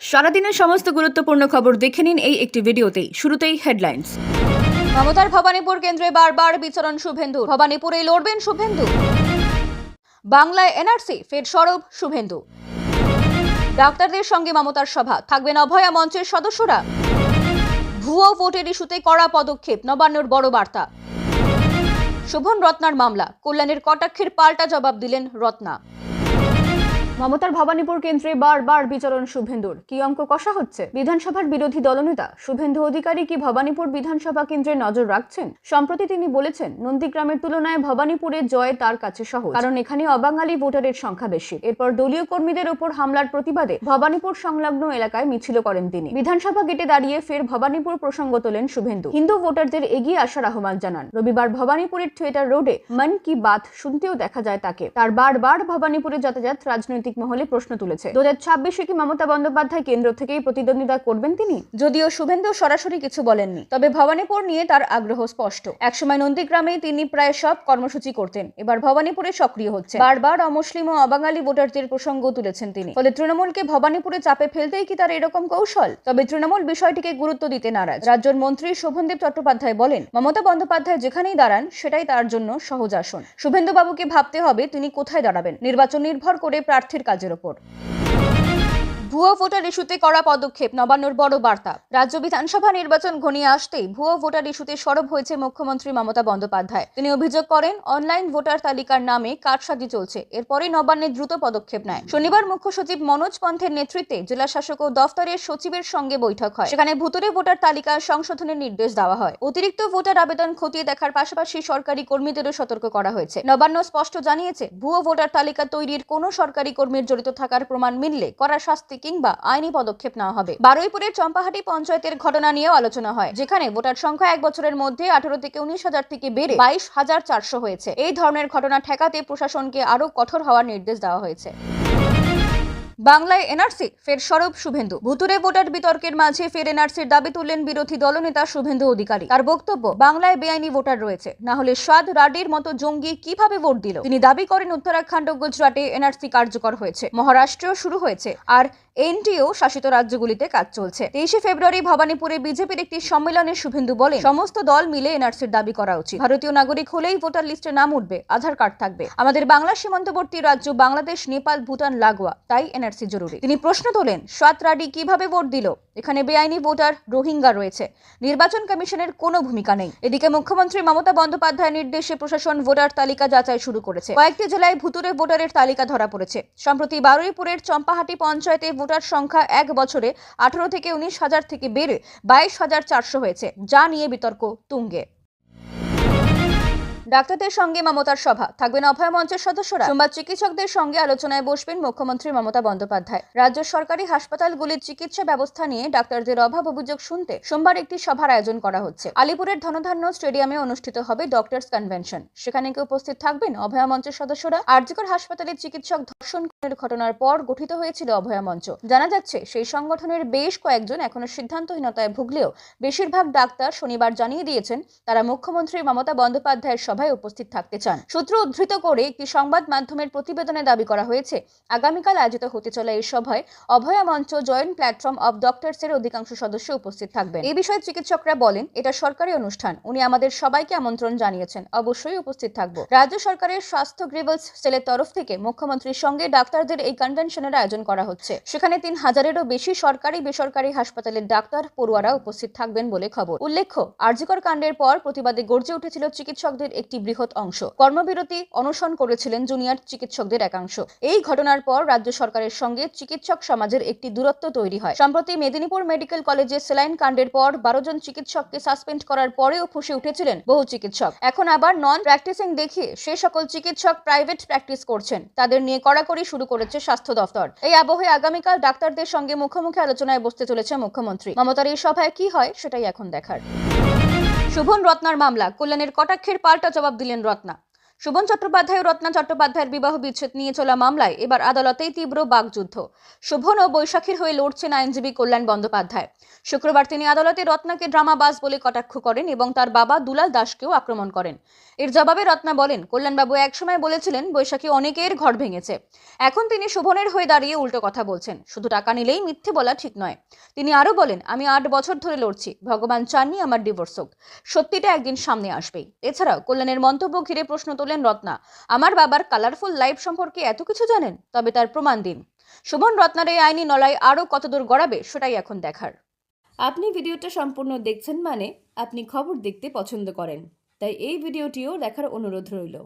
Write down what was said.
সারাদিনের সমস্ত গুরুত্বপূর্ণ খবর দেখে নিন এই একটি ভিডিওতেই। শুরুতেই হেডলাইন্স। মমতার ভবানীপুর কেন্দ্রে বারবার বিচরণ শুভেন্দু ভবানীপুরে লড়বেন শুভেন্দু। বাংলায় এনআরসি, ফের সরব শুভেন্দু। ডাক্তারদের সঙ্গে মমতার সভা। থাকবেন অভয়া মঞ্চের সদস্যরা। ভুয়ো ভোটের ইস্যুতে কড়া পদক্ষেপ। নবান্নর বড় বার্তা। শোভন রত্নার মামলা। কল্যাণের কটাক্ষের পাল্টা জবাব দিলেন রত্না। মমতার ভবানীপুর কেন্দ্রে বারবার বিচরণ শুভেন্দুর। কি অঙ্ক কষা হচ্ছে? বিধানসভার বিরোধী দলনেতা শুভেন্দু অধিকারী কি ভবানীপুর বিধানসভা কেন্দ্রে নজর রাখছেন? সম্প্রতি তিনি বলেছেন, নন্দীগ্রামের তুলনায় ভবানীপুরে জয় তার কাছে সহজ। কারণ এখানে অবাঙালি ভোটারের সংখ্যা বেশি। এরপর দলীয় কর্মীদের উপর হামলার প্রতিবাদে ভবানীপুর সংলগ্ন এলাকায় মিছিল করেন তিনি। বিধানসভা গেটে দাঁড়িয়ে ফের ভবানীপুর প্রসঙ্গ তোলেন শুভেন্দু। হিন্দু ভোটারদের এগিয়ে আসার আহ্বান জানান। রবিবার ভবানীপুরের থিয়েটার রোডে মন কি বাত শুনতেও দেখা যায় তাকে। তার বারবার ভবানীপুরে যাতায়াত রাজনৈতিক মহলে প্রশ্ন তুলেছে। দু হাজার ছাব্বিশে কি মমতা বন্দ্যোপাধ্যায় কেন্দ্র থেকেই প্রতিদ্বন্দ্বিতা করবেন তিনি? যদিও শুভেন্দু সরাসরি কিছু বলেননি, তবে ভবানীপুর নিয়ে তার আগ্রহ স্পষ্ট। একসময় নন্দীগ্রামে তিনি প্রায় সব কর্মসূচি করতেন, এবার ভবানীপুরে সক্রিয় হচ্ছে। বারবার অমুসলিম ও অবাঙালি ভোটারদের প্রসঙ্গ তুলেছেন তিনি। ফলে তৃণমূলকে ভবানীপুরে চাপে ফেলতেই কি তার এরকম কৌশল? তবে তৃণমূল বিষয়টিকে গুরুত্ব দিতে নারাজ। রাজ্যের মন্ত্রী শোভনদেব চট্টোপাধ্যায় বলেন, মমতা বন্দ্যোপাধ্যায় যেখানেই দাঁড়ান, সেটাই তার জন্য সহজ আসন। শুভেন্দু বাবুকে ভাবতে হবে তিনি কোথায় দাঁড়াবেন। নির্বাচন নির্ভর করে প্রার্থীর কাজের ওপর। ভুয়ো ভোটার ইস্যুতে কড়া পদক্ষেপ, নবান্নর বড় বার্তা। রাজ্য বিধানসভা নির্বাচন ঘনিয়ে আসতেই ভুয়ো ভোটার ইস্যুতে সরব হয়েছে মুখ্যমন্ত্রী মমতা বন্দ্যোপাধ্যায়। তিনি অভিযোগ করেন, অনলাইন ভোটার তালিকার নামে কারসাজি চলছে। এরপরে নবান্নে দ্রুত পদক্ষেপ নেয়। শনিবার মুখ্য সচিব মনোজ পন্থের নেতৃত্বে জেলা শাসক ও দফতরের সচিবের সঙ্গে বৈঠক হয়। সেখানে ভুতুরে ভোটার তালিকা সংশোধনের নির্দেশ দেওয়া হয়। অতিরিক্ত ভোটার আবেদন খতিয়ে দেখার পাশাপাশি সরকারি কর্মীদেরও সতর্ক করা হয়েছে। নবান্ন স্পষ্ট জানিয়েছে, ভুয়ো ভোটার তালিকা তৈরির কোনো সরকারি কর্মীর জড়িত থাকার প্রমাণ মিললে করা শাস্তি কিংবা আইনি পদক্ষেপ নেওয়া হবে। বারুইপুরের চম্পাহাটি পঞ্চায়েতের ঘটনা নিয়েও আলোচনা হয়, যেখানে ভোটার সংখ্যা এক বছরের মধ্যে আঠারো থেকে উনিশ হাজার থেকে বেড়ে বাইশ হাজার চারশো হয়েছে। এই ধরনের ঘটনা ঠেকাতে প্রশাসনকে আরও কঠোর হওয়ার নির্দেশ দেওয়া হয়েছে। বাংলায় এনআরসি, ফের সরব শুভেন্দু। ভুতুরে ভোটার বিতর্কের মাঝে ফের এনআরসির দাবি তুললেন বিরোধী দলনেতা শুভেন্দু অধিকারী। তার বক্তব্য, বাংলায় বেআইনি ভোটার রয়েছে। না হলে সাদ রাডির মতো জঙ্গি কীভাবে ভোট দিল? তিনি দাবি করেন উত্তরাখণ্ড গুজরাটে এনআরসি কার্যকর হয়েছে। মহারাষ্ট্রেও শুরু হয়েছে। আর এনটিও শাসিত রাজ্যগুলিতে কাজ চলছে। তেইশে ফেব্রুয়ারি ভবানীপুরে বিজেপির একটি সম্মেলনে শুভেন্দু বলেন, সমস্ত দল মিলে এনআরসির দাবি করা উচিত। ভারতীয় নাগরিক হলেই ভোটার লিস্টে নাম উঠবে, আধার কার্ড থাকবে। আমাদের বাংলা সীমান্তবর্তী রাজ্য বাংলাদেশ, নেপাল, ভুটান, লাগোয়া, তাই এনআরসি জরুরি। তিনি প্রশ্ন তোলেন সাতরাডি কীভাবে ভোট দিল? এখানে বেআইনি ভোটার রোহিঙ্গা রয়েছে। নির্বাচন কমিশনের কোনো ভূমিকা নেই। এদিকে মুখ্যমন্ত্রী মমতা বন্দ্যোপাধ্যায়ের নির্দেশে প্রশাসন ভোটার তালিকা যাচাই শুরু করেছে। কয়েকটি জেলায় ভুতুরে ভোটারের তালিকা ধরা পড়েছে। সম্প্রতি বারুইপুরের চম্পাহাটি পঞ্চায়েতে ভোটার সংখ্যা এক বছরে আঠারো থেকে উনিশ হাজার থেকে বেড়ে বাইশ হাজার চারশো হয়েছে, যা নিয়ে বিতর্ক তুঙ্গে। ডাক্তারদের সঙ্গে মমতার সভা। থাকবেন অভয় মঞ্চের সদস্যরা। সোমবার চিকিৎসকদের সঙ্গে আলোচনায় বসবেন মুখ্যমন্ত্রী মমতা বন্দ্যোপাধ্যায়। রাজ্য সরকারি হাসপাতালগুলির চিকিৎসা ব্যবস্থা নিয়ে ডাক্তারদের অভাব অভিযোগ শুনতে সোমবার একটি সভার আয়োজন করা হচ্ছে। আলিপুরের ধনধান্য স্টেডিয়ামে অনুষ্ঠিত হবে ডক্টরস কনভেনশন। সেখানে কি উপস্থিত থাকবেন অভয়া মঞ্চের সদস্যরা। আরজিকর হাসপাতালের চিকিৎসক ধর্ষণ ঘটনার পর গঠিত হয়েছিল অভয়া মঞ্চ। জানা যাচ্ছে, সেই সংগঠনের বেশ কয়েকজন এখনও সিদ্ধান্তহীনতায় ভুগলেও বেশিরভাগ ডাক্তার শনিবার জানিয়ে দিয়েছেন, তারা মুখ্যমন্ত্রী মমতা বন্দ্যোপাধ্যায়ের সভায় উপস্থিত থাকতে চান। সূত্র উদ্ধৃত করে একটি সংবাদ মাধ্যমের প্রতিবেদনে দাবি করা হয়েছে, আগামীকাল আয়োজিত হতে চলা এই সভায় অভয়া মঞ্চ, জয়েন্ট প্ল্যাটফর্ম অব ডক্টরস এর অধিকাংশ সদস্য উপস্থিত থাকবেন। এই বিষয়ে চিকিৎসকরা বলেন, এটা সরকারি অনুষ্ঠান। উনি আমাদের সবাইকে আমন্ত্রণ জানিয়েছেন। অবশ্যই উপস্থিত থাকব। রাজ্য সরকারের স্বাস্থ্য গ্রিভেলস সেলের তরফ থেকে মুখ্যমন্ত্রীর সঙ্গে ডাক্তারদের এই কনভেনশনের আয়োজন করা হচ্ছে। সেখানে তিন হাজারেরও বেশি সরকারি, বেসরকারি হাসপাতালের ডাক্তার পড়ুয়ারা উপস্থিত থাকবেন বলে খবর। উল্লেখ্য, আরজিকর কাণ্ডের পর প্রতিবাদে গর্জে উঠেছিল চিকিৎসকদের একটি বৃহৎ অংশ। কর্মবিরতি অনশন করেছিলেন জুনিয়র চিকিৎসকদের একাংশ। এই ঘটনার পর রাজ্য সরকারের সঙ্গে চিকিৎসক সমাজের একটি দূরত্ব তৈরি হয়। সম্প্রতি মেদিনীপুর মেডিকেল কলেজে সেলাইন কাণ্ডের পর বারো জন চিকিৎসককে সাসপেন্ড করার পরেও ফুসে উঠেছিলেন বহু চিকিৎসক। এখন আবার নন প্র্যাকটিসিং দেখিয়ে সে সকল চিকিৎসক প্রাইভেট প্র্যাকটিস করছেন। তাদের নিয়ে কড়াকড়ি শুরু করেছে স্বাস্থ্য দফতর। এই আবহে আগামীকাল ডাক্তারদের সঙ্গে মুখোমুখি আলোচনায় বসতে চলেছে মুখ্যমন্ত্রী। মমতার এই সভায় কি হয় সেটাই এখন দেখার। শুভন রত্নার মামলা। কল্যাণের কটাক্ষের পাল্টা জবাব দিলেন রত্না। শুভন চট্টোপাধ্যায় ও রত্না চট্টোপাধ্যায়ের বিবাহ বিচ্ছেদ নিয়ে চলা মামলায় এবার আদালতেই তীব্র বাগযুদ্ধ শুভন ও বৈশাখীর হয়ে লড়ছেন আইনজীবী কল্যাণ বন্দ্যোপাধ্যায়। শুক্রবার তিনি আদালতে রত্নাকে ড্রামাবাজ বলে কটাক্ষ করেন এবং তার বাবা দুলাল দাসকেও আক্রমণ করেন। এর জবাবে রত্না বলেন, কল্যাণবাবু একসময় বলেছিলেন বৈশাখী অনেকের ঘর ভেঙেছে। এখন তিনি শোভনের হয়ে দাঁড়িয়ে উল্টো কথা বলছেন। শুধু টাকা নিলেই মিথ্যে বলা ঠিক নয়। তিনি আরও বলেন, আমি আট বছর ধরে লড়ছি। ভগবান চাননি আমার ডিভোর্স হোক। সত্যিটা একদিন সামনে আসবেই। এছাড়াও কল্যাণের মন্তব্য ঘিরে প্রশ্ন তোলেন রত্না, আমার বাবার কালারফুল লাইফ সম্পর্কে এত কিছু জানেন? তবে তার প্রমাণ দিন। শোভন রত্নার এই আইনি নলায় আরও কতদূর গড়াবে, সেটাই এখন দেখার। আপনি ভিডিওটা সম্পূর্ণ দেখছেন মানে আপনি খবর দেখতে পছন্দ করেন, তাই এই ভিডিওটিও দেখার অনুরোধ রইল।